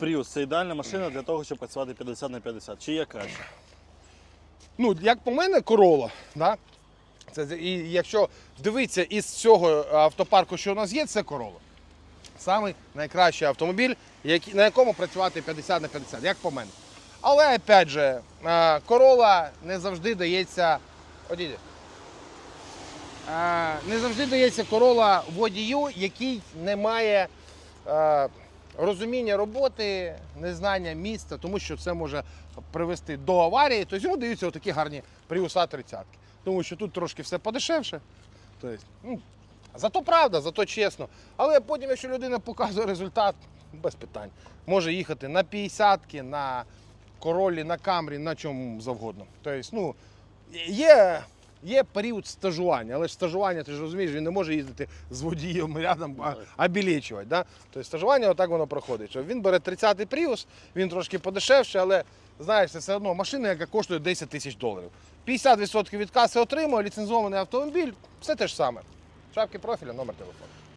Prius це ідеальна машина для того, щоб працювати 50 на 50. Чи є краще? Ну, як по мене, Corolla, да? Це, і якщо дивитися із цього автопарку, що у нас є, це Corolla. Самий найкращий автомобіль, який- на якому працювати 50 на 50, як по мене. Але опять же, Corolla не завжди дається. Одійди. Не завжди дається Corolla водію, який не має розуміння роботи, незнання міста, тому що це може привести до аварії. Тобто йому даються отакі гарні Prius 30 Тому що тут трошки все подешевше. Тобто, ну, зато правда, зато чесно. Але потім, якщо людина показує результат, без питань. Може їхати на 50-ки, на королі, на камрі, на чому завгодно. Тобто, ну, є, є період стажування, але ж стажування, ти ж розумієш, він не може їздити з водієм рядом, а, обілечувати. Да? Тобто стажування отак воно проходить. Що він бере 30-й Prius, він трошки подешевше, але знаєш, це все одно машина, яка коштує 10 тисяч доларів. 50% від каси отримує, ліцензований автомобіль, все те ж саме. Шапки профіля, номер телефону.